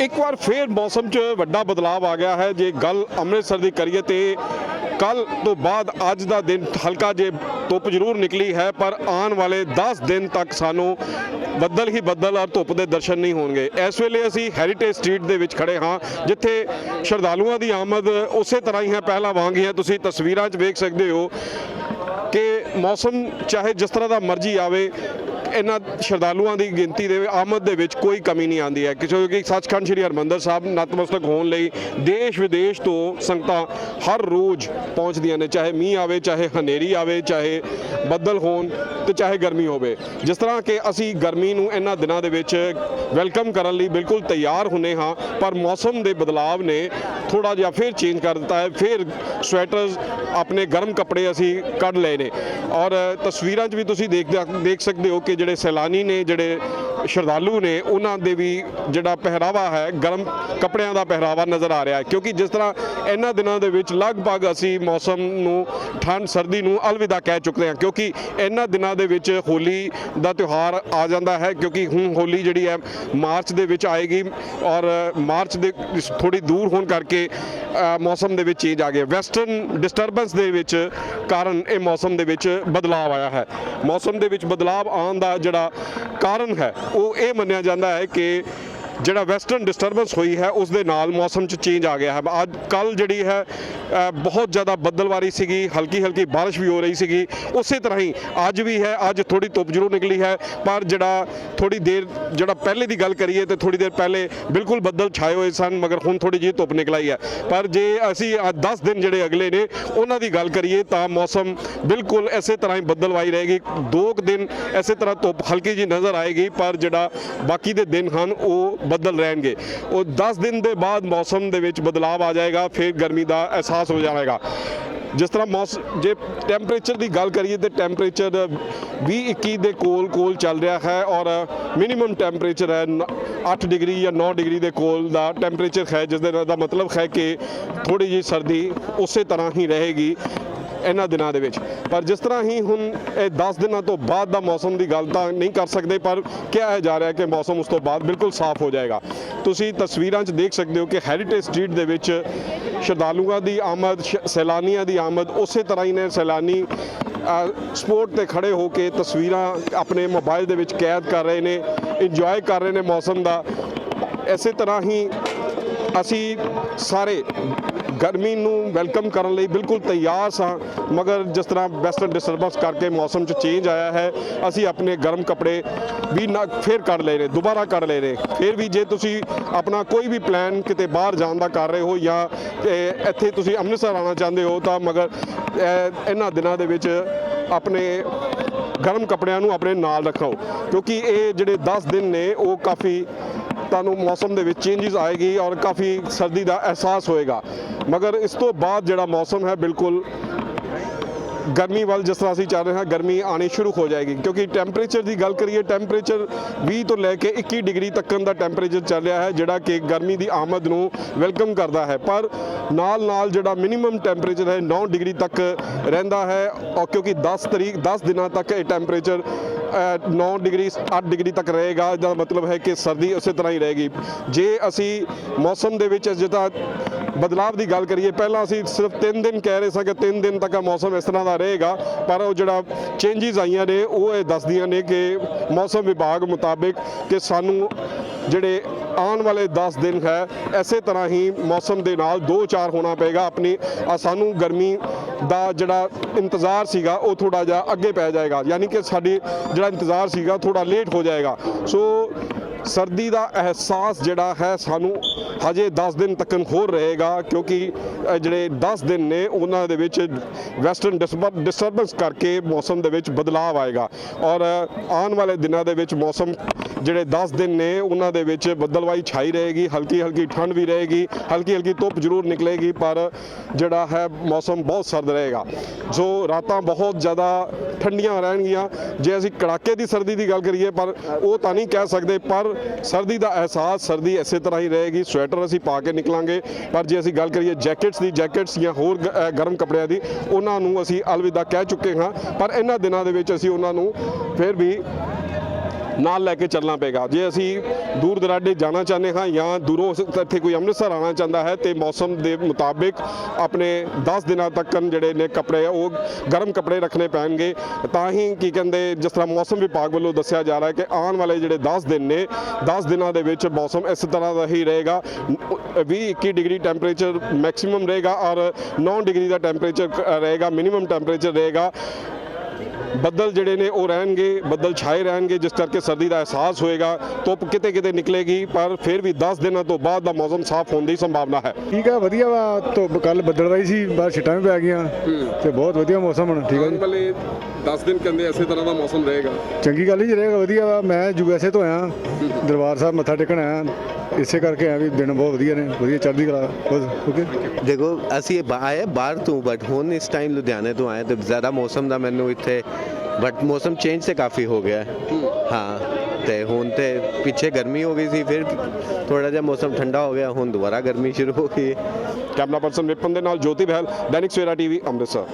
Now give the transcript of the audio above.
ਇੱਕ ਵਾਰ ਫੇਰ ਮੌਸਮ 'ਚ ਵੱਡਾ ਬਦਲਾਅ ਆ ਗਿਆ ਹੈ। ਜੇ ਗੱਲ ਅੰਮ੍ਰਿਤਸਰ ਦੀ ਕਰੀਏ ਤੇ ਕੱਲ ਤੋਂ ਬਾਅਦ ਅੱਜ ਦਾ ਦਿਨ ਹਲਕਾ ਜੇ ਧੁੱਪ ਜ਼ਰੂਰ ਨਿਕਲੀ ਹੈ, ਪਰ ਆਉਣ ਵਾਲੇ 10 ਦਿਨ ਤੱਕ ਸਾਨੂੰ ਬੱਦਲ ਹੀ ਬੱਦਲ ਔਰ ਧੁੱਪ ਦੇ ਦਰਸ਼ਨ ਨਹੀਂ ਹੋਣਗੇ। ਇਸ ਵੇਲੇ ਅਸੀਂ ਹੈਰੀਟੇਜ ਸਟਰੀਟ ਦੇ ਵਿੱਚ ਖੜੇ ਹਾਂ, ਜਿੱਥੇ ਸ਼ਰਧਾਲੂਆਂ ਦੀ ਆਮਦ ਉਸੇ ਤਰ੍ਹਾਂ ਹੀ ਹੈ। ਪਹਿਲਾਂ ਵਾਂਗ ਹੀ ਹੈ, ਤੁਸੀਂ ਤਸਵੀਰਾਂ 'ਚ ਵੇਖ ਸਕਦੇ ਹੋ ਕਿ ਮੌਸਮ ਚਾਹੇ ਜਿਸ ਤਰ੍ਹਾਂ ਦਾ ਮਰਜ਼ੀ ਆਵੇ ਇਹਨਾਂ ਸ਼ਰਧਾਲੂਆਂ ਦੀ ਗਿਣਤੀ ਦੇ ਆਮਦ ਦੇ ਵਿੱਚ ਕੋਈ ਕਮੀ ਨਹੀਂ ਆਉਂਦੀ ਹੈ। ਕਿਉਂਕਿ ਸੱਚਖੰਡ ਸ੍ਰੀ ਹਰਮੰਦਰ ਸਾਹਿਬ ਨਤਮਸਤਕ ਹੋਣ ਲਈ ਦੇਸ਼ ਵਿਦੇਸ਼ ਤੋਂ ਸੰਗਤਾਂ ਹਰ ਰੋਜ਼ ਪਹੁੰਚਦੀਆਂ ਨੇ, ਚਾਹੇ ਮੀਂਹ ਆਵੇ, ਚਾਹੇ ਹਨੇਰੀ ਆਵੇ, ਚਾਹੇ ਬੱਦਲ ਹੋਣ ਤੇ ਚਾਹੇ ਗਰਮੀ ਹੋਵੇ। ਜਿਸ ਤਰ੍ਹਾਂ ਕਿ ਅਸੀਂ ਗਰਮੀ ਨੂੰ ਇਹਨਾਂ ਦਿਨਾਂ ਦੇ ਵਿੱਚ ਵੈਲਕਮ ਕਰਨ ਲਈ ਬਿਲਕੁਲ ਤਿਆਰ ਹੁੰਨੇ ਹਾਂ, ਪਰ ਮੌਸਮ ਦੇ ਬਦਲਾਵ ਨੇ ਥੋੜਾ ਜਿਹਾ ਫਿਰ ਚੇਂਜ ਕਰ ਦਿੱਤਾ ਹੈ, ਫਿਰ ਸਵੈਟਰਸ ਆਪਣੇ ਗਰਮ ਕੱਪੜੇ ਅਸੀਂ ਕੱਢ ਲਏ ਨੇ। ਔਰ ਤਸਵੀਰਾਂ 'ਚ ਵੀ ਤੁਸੀਂ ਦੇਖ ਦੇਖ ਸਕਦੇ ਹੋ ਕਿ ਜਿਹੜੇ ਸੈਲਾਨੀ ਨੇ, ਜਿਹੜੇ ਸ਼ਰਧਾਲੂ ਨੇ ਉਹਨਾਂ ਦੇ ਵੀ ਜਿਹੜਾ ਪਹਿਰਾਵਾ ਹੈ, ਗਰਮ ਕੱਪੜਿਆਂ ਦਾ ਪਹਿਰਾਵਾ ਨਜ਼ਰ ਆ ਰਿਹਾ ਹੈ। ਕਿਉਂਕਿ ਜਿਸ ਤਰ੍ਹਾਂ ਇਹਨਾਂ ਦਿਨਾਂ ਦੇ ਵਿੱਚ ਲਗਭਗ ਅਸੀਂ ਮੌਸਮ ਨੂੰ, ਠੰਡ, ਸਰਦੀ ਨੂੰ ਅਲਵਿਦਾ ਕਹਿ ਚੁੱਕੇ ਹਾਂ। ਕਿਉਂਕਿ ਇਹਨਾਂ ਦਿਨਾਂ ਦੇ ਵਿੱਚ ਹੋਲੀ ਦਾ ਤਿਉਹਾਰ ਆ ਜਾਂਦਾ ਹੈ, ਕਿਉਂਕਿ ਹੁਣ ਹੋਲੀ ਜਿਹੜੀ ਹੈ, ਮਾਰਚ ਦੇ ਵਿੱਚ ਆਏਗੀ ਔਰ ਮਾਰਚ ਦੇ ਥੋੜੀ ਦੂਰ ਹੋਣ ਕਰਕੇ ਮੌਸਮ ਦੇ ਵਿੱਚ ਚੇਂਜ ਆ ਗਿਆ। ਵੈਸਟਰਨ ਡਿਸਟਰਬੈਂਸ ਦੇ ਵਿੱਚ ਕਾਰਨ ਇਹ ਮੌਸਮ ਦੇ ਵਿੱਚ ਬਦਲਾਅ ਆਇਆ ਹੈ। ਮੌਸਮ ਦੇ ਵਿੱਚ ਬਦਲਾਅ ਆਉਣ ਦਾ ਜਿਹੜਾ ਕਾਰਨ ਹੈ ਉਹ ਇਹ ਮੰਨਿਆ ਜਾਂਦਾ ਹੈ ਕਿ ਜਿਹੜਾ ਵੈਸਟਰਨ ਡਿਸਟਰਬੈਂਸ ਹੋਈ ਹੈ ਉਸ ਦੇ ਨਾਲ ਮੌਸਮ 'ਚ ਚੇਂਜ ਆ ਗਿਆ ਹੈ। ਅੱਜ ਕੱਲ ਜਿਹੜੀ ਹੈ ਬਹੁਤ ਜ਼ਿਆਦਾ ਬੱਦਲਵਾਰੀ ਸੀਗੀ ਹਲਕੀ ਹਲਕੀ ਬਾਰਿਸ਼ ਵੀ ਹੋ ਰਹੀ ਸੀਗੀ। ਉਸੇ ਤਰ੍ਹਾਂ ਹੀ ਅੱਜ ਵੀ ਹੈ, ਅੱਜ ਥੋੜੀ ਧੁੱਪ ਜ਼ਰੂਰ ਨਿਕਲੀ ਹੈ, ਪਰ ਜਿਹੜਾ ਥੋੜੀ ਦੇਰ, ਜਿਹੜਾ ਪਹਿਲੇ ਦੀ ਗੱਲ ਕਰੀਏ ਤੇ ਥੋੜੀ ਦੇਰ ਪਹਿਲੇ ਬਿਲਕੁਲ ਬੱਦਲ ਛਾਏ ਹੋਏ ਸਨ, ਮਗਰ ਹੁਣ ਥੋੜੀ ਜਿਹੀ ਧੁੱਪ ਨਿਕਲ ਹੈ। ਪਰ ਜੇ ਅਸੀਂ ਅੱਜ 10 ਦਿਨ ਜਿਹੜੇ ਅਗਲੇ ਨੇ, ਉਹਨਾਂ ਦੀ ਗੱਲ ਕਰੀਏ ਤਾਂ ਮੌਸਮ ਬਿਲਕੁਲ ਇਸੇ ਤਰ੍ਹਾਂ ਹੀ ਬੱਦਲਵਾਈ ਰਹੇਗੀ। ਦੋ ਕੁ ਦਿਨ ਇਸੇ ਤਰ੍ਹਾਂ ਧੁੱਪ ਹਲਕੀ ਜੀ ਨਜ਼ਰ ਆਏਗੀ, ਪਰ ਜਿਹੜਾ ਬਾਕੀ ਦੇ ਦਿਨ ਹਨ, ਉਹ ਬੱਦਲ ਰਹਿਣਗੇ। ਉਹ 10 ਦਿਨ ਦੇ ਬਾਅਦ ਮੌਸਮ ਦੇ ਵਿੱਚ ਬਦਲਾਅ ਆ ਜਾਏਗਾ, ਫਿਰ ਗਰਮੀ ਦਾ ਅਹਿਸਾਸ ਹੋ ਜਾਵੇਗਾ। ਜਿਸ ਤਰ੍ਹਾਂ ਮੌਸਮ ਜੇ ਟੈਂਪਰੇਚਰ ਦੀ ਗੱਲ ਕਰੀਏ ਤੇ ਟੈਂਪਰੇਚਰ 20 21 ਦੇ ਕੋਲ ਕੋਲ ਚੱਲ ਰਿਹਾ ਹੈ ਔਰ ਮਿਨੀਮਮ ਟੈਂਪਰੇਚਰ ਹੈ 8 ਡਿਗਰੀ ਜਾਂ 9 ਡਿਗਰੀ ਦੇ ਕੋਲ ਦਾ ਟੈਂਪਰੇਚਰ ਹੈ, ਜਿਸ ਦੇ ਦਾ ਮਤਲਬ ਹੈ ਕਿ ਥੋੜੀ ਜਿਹੀ ਸਰਦੀ ਉਸੇ ਤਰ੍ਹਾਂ ਹੀ ਰਹੇਗੀ ਇਹਨਾਂ ਦਿਨਾਂ ਦੇ ਵਿੱਚ। ਪਰ ਜਿਸ ਤਰ੍ਹਾਂ ਹੀ ਹੁਣ ਇਹ 10 ਦਿਨਾਂ ਤੋਂ ਬਾਅਦ ਦਾ ਮੌਸਮ ਦੀ ਗੱਲ ਤਾਂ ਨਹੀਂ ਕਰ ਸਕਦੇ, ਪਰ ਕਿਹਾ ਜਾ ਰਿਹਾ ਕਿ ਮੌਸਮ ਉਸ ਤੋਂ ਬਾਅਦ ਬਿਲਕੁਲ ਸਾਫ਼ ਹੋ ਜਾਏਗਾ। ਤੁਸੀਂ ਤਸਵੀਰਾਂ 'ਚ ਦੇਖ ਸਕਦੇ ਹੋ ਕਿ ਹੈਰੀਟੇਜ ਸਟਰੀਟ ਦੇ ਵਿੱਚ ਸ਼ਰਧਾਲੂਆਂ ਦੀ ਆਮਦ, ਸ਼- ਸੈਲਾਨੀਆਂ ਦੀ ਆਮਦ ਉਸੇ ਤਰ੍ਹਾਂ ਹੀ ਨੇ। ਸੈਲਾਨੀ ਸਪੋਰਟ ਤੇ ਖੜੇ ਹੋ ਕੇ ਤਸਵੀਰਾਂ ਆਪਣੇ ਮੋਬਾਈਲ ਦੇ ਵਿੱਚ ਕੈਦ ਕਰ ਰਹੇ ਨੇ, ਇੰਜੋਏ ਕਰ ਰਹੇ ਨੇ ਮੌਸਮ ਦਾ। ਇਸੇ ਤਰ੍ਹਾਂ ਹੀ ਅਸੀਂ ਸਾਰੇ ਗਰਮੀ ਨੂੰ ਵੈਲਕਮ ਕਰਨ ਲਈ ਬਿਲਕੁਲ ਤਿਆਰ ਸਾਂ, ਮਗਰ ਜਿਸ ਤਰ੍ਹਾਂ ਵੈਸਟਰਨ ਡਿਸਟਰਬੈਂਸ ਕਰਕੇ ਮੌਸਮ 'ਚ ਚੇਂਜ ਆਇਆ ਹੈ, ਅਸੀਂ ਆਪਣੇ ਗਰਮ ਕੱਪੜੇ ਵੀ ਨਾ ਫਿਰ ਕਰ ਲਏ ਰਹੇ ਦੁਬਾਰਾ ਕਰ ਲਏ ਰਹੇ ਫਿਰ ਵੀ ਜੇ ਤੁਸੀਂ ਆਪਣਾ ਕੋਈ ਵੀ ਪਲਾਨ ਕਿਤੇ ਬਾਹਰ ਜਾਣ ਦਾ ਕਰ ਰਹੇ ਹੋ ਜਾਂ ਇੱਥੇ ਤੁਸੀਂ ਅੰਮ੍ਰਿਤਸਰ ਆਉਣਾ ਚਾਹੁੰਦੇ ਹੋ ਤਾਂ ਮਗਰ ਇਹਨਾਂ ਦਿਨਾਂ ਦੇ ਵਿੱਚ ਆਪਣੇ ਗਰਮ ਕੱਪੜਿਆਂ ਨੂੰ ਆਪਣੇ ਨਾਲ ਰੱਖੋ, ਕਿਉਂਕਿ ਇਹ ਜਿਹੜੇ 10 ਦਿਨ ਨੇ, ਉਹ ਕਾਫੀ ਤੁਹਾਨੂੰ ਮੌਸਮ ਦੇ ਵਿੱਚ ਚੇਂਜਸ ਆਏਗੀ ਔਰ ਕਾਫੀ ਸਰਦੀ ਦਾ ਅਹਿਸਾਸ ਹੋਏਗਾ। ਮਗਰ ਇਸ ਤੋਂ ਬਾਅਦ ਜਿਹੜਾ ਮੌਸਮ ਹੈ ਬਿਲਕੁਲ ਗਰਮੀ ਵੱਲ ਜਿਸ ਤਰ੍ਹਾਂ ਅਸੀਂ ਚੱਲ ਰਹੇ ਹਾਂ, ਗਰਮੀ ਆਣੀ ਸ਼ੁਰੂ ਹੋ ਜਾਏਗੀ। ਕਿਉਂਕਿ ਟੈਂਪਰੇਚਰ ਦੀ ਗੱਲ ਕਰੀਏ ਟੈਂਪਰੇਚਰ 20 ਤੋਂ ਲੈ ਕੇ 21 ਡਿਗਰੀ ਤੱਕ ਦਾ ਟੈਂਪਰੇਚਰ ਚੱਲ ਰਿਹਾ ਹੈ, ਜਿਹੜਾ ਕਿ ਗਰਮੀ ਦੀ ਆਮਦ ਨੂੰ ਵੈਲਕਮ ਕਰਦਾ ਹੈ। ਪਰ ਨਾਲ ਨਾਲ ਜਿਹੜਾ ਮਿਨੀਮਮ ਟੈਂਪਰੇਚਰ ਹੈ 9 ਡਿਗਰੀ ਤੱਕ ਰਹਿੰਦਾ ਹੈ ਔਰ ਕਿਉਂਕਿ 10 ਤਰੀਕ 10 ਦਿਨਾਂ ਤੱਕ ਇਹ ਟੈਂਪਰੇਚਰ 9 ਡਿਗਰੀ 8 ਡਿਗਰੀ ਤੱਕ ਰਹੇਗਾ, ਇਹਦਾ ਮਤਲਬ ਹੈ ਕਿ ਸਰਦੀ ਉਸੇ ਤਰ੍ਹਾਂ ਹੀ ਰਹੇਗੀ। ਜੇ ਅਸੀਂ ਮੌਸਮ ਦੇ ਵਿੱਚ ਜਿੱਦਾਂ ਬਦਲਾਵ ਦੀ ਗੱਲ ਕਰੀਏ, ਪਹਿਲਾਂ ਅਸੀਂ ਸਿਰਫ 3 ਦਿਨ ਕਹਿ ਰਹੇ ਸਾਂ ਕਿ 3 ਦਿਨ ਤੱਕ ਮੌਸਮ ਇਸ ਤਰ੍ਹਾਂ ਦਾ ਰਹੇਗਾ, ਪਰ ਉਹ ਜਿਹੜਾ ਚੇਂਜਸ ਆਈਆਂ ਨੇ, ਉਹ ਇਹ ਦੱਸਦੀਆਂ ਨੇ ਕਿ ਮੌਸਮ ਵਿਭਾਗ ਮੁਤਾਬਿਕ ਕਿ ਸਾਨੂੰ ਜਿਹੜੇ ਆਉਣ ਵਾਲੇ 10 ਦਿਨ ਹੈ ਐਸੇ ਤਰ੍ਹਾਂ ਹੀ ਮੌਸਮ ਦੇ ਨਾਲ 2-4 ਹੋਣਾ ਪਏਗਾ, ਆਪਣੀ ਸਾਨੂੰ ਗਰਮੀ ਦਾ ਜਿਹੜਾ ਇੰਤਜ਼ਾਰ ਸੀਗਾ, ਉਹ ਥੋੜਾ ਜਿਹਾ ਅੱਗੇ ਪੈ ਜਾਏਗਾ। ਯਾਨੀ ਕਿ ਸਾਡੀ ਜਿਹੜਾ ਇੰਤਜ਼ਾਰ ਸੀਗਾ ਥੋੜਾ ਲੇਟ ਹੋ ਜਾਏਗਾ। ਸੋ ਸਰਦੀ ਦਾ ਅਹਿਸਾਸ ਜਿਹੜਾ ਹੈ ਸਾਨੂੰ ਹਜੇ 10 ਦਿਨ ਤੱਕ ਹੋਰ ਰਹੇਗਾ, ਕਿਉਂਕਿ ਜਿਹੜੇ 10 ਦਿਨ ਨੇ, ਉਹਨਾਂ ਦੇ ਵਿੱਚ ਵੈਸਟਰਨ ਡਿਸਟਰਬੈਂਸ ਕਰਕੇ ਮੌਸਮ ਦੇ ਵਿੱਚ ਬਦਲਾਅ ਆਏਗਾ। ਔਰ ਆਉਣ ਵਾਲੇ ਦਿਨਾਂ ਦੇ ਵਿੱਚ ਮੌਸਮ ਜਿਹੜੇ 10 ਦਿਨ ਨੇ, ਉਹਨਾਂ ਦੇ ਵਿੱਚ ਬੱਦਲਵਾਈ ਛਾਈ ਰਹੇਗੀ ਹਲਕੀ ਹਲਕੀ ਠੰਡ ਵੀ ਰਹੇਗੀ ਹਲਕੀ ਹਲਕੀ ਧੁੱਪ ਜ਼ਰੂਰ ਨਿਕਲੇਗੀ, ਪਰ ਜਿਹੜਾ ਹੈ ਮੌਸਮ ਬਹੁਤ ਸਰਦ ਰਹੇਗਾ। ਜੋ ਰਾਤਾਂ ਬਹੁਤ ਜ਼ਿਆਦਾ ਠੰਡੀਆਂ ਰਹਿਣਗੀਆਂ। ਜੇ ਅਸੀਂ ਕੜਾਕੇ ਦੀ ਸਰਦੀ ਦੀ ਗੱਲ ਕਰੀਏ, ਪਰ ਉਹ ਤਾਂ ਨਹੀਂ ਕਹਿ ਸਕਦੇ, ਪਰ ਸਰਦੀ ਦਾ ਅਹਿਸਾਸ ਸਰਦੀ ਇਸੇ ਤਰ੍ਹਾਂ ਹੀ ਰਹੇਗੀ। ਸਵੈਟਰ ਅਸੀਂ ਪਾ ਕੇ ਨਿਕਲਾਂਗੇ। ਪਰ ਜੇ ਅਸੀਂ ਗੱਲ ਕਰੀਏ ਜੈਕਟਸ ਦੀ, ਜੈਕਟਸ ਜਾਂ ਹੋਰ ਗਰਮ ਕੱਪੜਿਆਂ ਦੀ, ਉਹਨਾਂ ਨੂੰ ਅਸੀਂ ਅਲਵਿਦਾ ਕਹਿ ਚੁੱਕੇ ਹਾਂ। ਪਰ ਇਹਨਾਂ ਦਿਨਾਂ ਦੇ ਵਿੱਚ ਅਸੀਂ ਉਹਨਾਂ ਨੂੰ ਫਿਰ ਵੀ ਨਾਲ ਲੈ ਕੇ ਚੱਲਣਾ ਪਏਗਾ। ਜੇ ਅਸੀਂ ਦੂਰ ਦਰਾਡੇ ਜਾਣਾ ਚਾਹੁੰਦੇ ਹਾਂ ਜਾਂ ਦੂਰੋਂ ਸ- ਇੱਥੇ ਕੋਈ ਅੰਮ੍ਰਿਤਸਰ ਆਉਣਾ ਚਾਹੁੰਦਾ ਹੈ ਤੇ ਮੌਸਮ ਦੇ ਮੁਤਾਬਿਕ ਆਪਣੇ 10 ਦਿਨਾਂ ਤੱਕ ਜਿਹੜੇ ਨੇ ਕੱਪੜੇ ਉਹ ਗਰਮ ਕੱਪੜੇ ਰੱਖਣੇ ਪੈਣਗੇ। ਤਾਂ ਹੀ ਕੀ ਕਹਿੰਦੇ, ਜਿਸ ਤਰ੍ਹਾਂ ਮੌਸਮ ਵਿਭਾਗ ਵੱਲੋਂ ਦੱਸਿਆ ਜਾ ਰਿਹਾ ਹੈ ਕਿ ਆਉਣ ਵਾਲੇ ਜਿਹੜੇ 10 ਦਿਨ ਨੇ 10 ਦਿਨਾਂ ਦੇ ਵਿੱਚ ਮੌਸਮ ਇਸ ਤਰ੍ਹਾਂ ਦਾ ਹੀ ਰਹੇਗਾ। 20 21 ਡਿਗਰੀ ਟੈਂਪਰੇਚਰ ਮੈਕਸਿਮਮ ਰਹੇਗਾ ਔਰ 9 ਡਿਗਰੀ ਦਾ ਟੈਂਪਰੇਚਰ ਰਹੇਗਾ, ਮਿਨੀਮਮ ਟੈਂਪਰੇਚਰ ਰਹੇਗਾ। ਬੱਦਲ ਜਿਹੜੇ ਨੇ ਉਹ ਰਹਿਣਗੇ ਬੱਦਲ ਛਾਏ ਰਹਿਣਗੇ ਜਿਸ ਕਰਕੇ ਸਰਦੀ ਦਾ ਅਹਿਸਾਸ ਹੋਏਗਾ ਧੁੱਪ ਕਿਤੇ ਕਿਤੇ ਨਿਕਲੇਗੀ ਪਰ ਫਿਰ ਵੀ 10 ਦਿਨਾਂ ਤੋਂ ਬਾਅਦ ਦਾ ਮੌਸਮ ਸਾਫ਼ ਹੋਣ ਦੀ ਸੰਭਾਵਨਾ ਹੈ। ਠੀਕ ਆ ਵਧੀਆ ਵਾ ਧੁੱਪ ਕੱਲ ਬੱਦਲਵਾਈ ਸੀ ਬਾਹਰ ਛਿੱਟਾਂ ਵੀ ਪੈ ਗਈਆਂ ਤੇ ਬਹੁਤ ਵਧੀਆ ਮੌਸਮ ਹੁਣ ਠੀਕ ਆ ਜੀ। ਵਾਲੇ 10 ਦਿਨ ਕਹਿੰਦੇ ਐਸੇ ਤਰ੍ਹਾਂ ਦਾ ਮੌਸਮ ਰਹੇਗਾ। ਚੰਗੀ ਗੱਲ ਹੀ ਰਹੇਗਾ ਵਧੀਆ ਵਾ ਮੈਂ ਯੂਐਸਏ ਤੋਂ ਆਇਆ ਦਰਬਾਰ ਸਾਹਿਬ ਮੱਥਾ ਟੇਕਣ ਆਇਆ ਇਸੇ ਕਰਕੇ ਆ ਵੀ ਦਿਨ ਬਹੁਤ ਵਧੀਆ ਨੇ ਵਧੀਆ ਚੜ੍ਹਦੀ ਕਲਾ ਬਸ ਓਕੇ ਦੇਖੋ ਅਸੀਂ ਬਾ- ਆਏ ਬਾਹਰ ਤੋਂ ਬਟ ਹੁਣ ਇਸ ਟਾਈਮ ਲੁਧਿਆਣੇ ਤੋਂ ਆਏ ਤੇ ਜ਼ਿਆਦਾ ਮੌਸਮ ਦਾ ਮੈਨੂੰ ਇੱਥੇ ਬਟ ਮੌਸਮ ਚੇਂਜ ਤੇ ਕਾਫੀ ਹੋ ਗਿਆ ਹੈ। ਹਾਂ। ਤੇ ਹੁਣ ਤੇ ਪਿੱਛੇ ਗਰਮੀ ਹੋ ਗਈ ਸੀ ਫਿਰ ਥੋੜਾ ਜਿਹਾ ਮੌਸਮ ਠੰਡਾ ਹੋ ਗਿਆ ਹੁਣ ਦੁਬਾਰਾ ਗਰਮੀ ਸ਼ੁਰੂ ਹੋ ਗਈ ਹੈ। ਕੈਮਰਾ ਪਰਸਨ ਵਿਪਨ ਦੇ ਨਾਲ ਜੋਤੀ ਬਹਿਲ ਦੈਨਿਕ ਸਵੇਰਾ ਟੀਵੀ ਅੰਮ੍ਰਿਤਸਰ।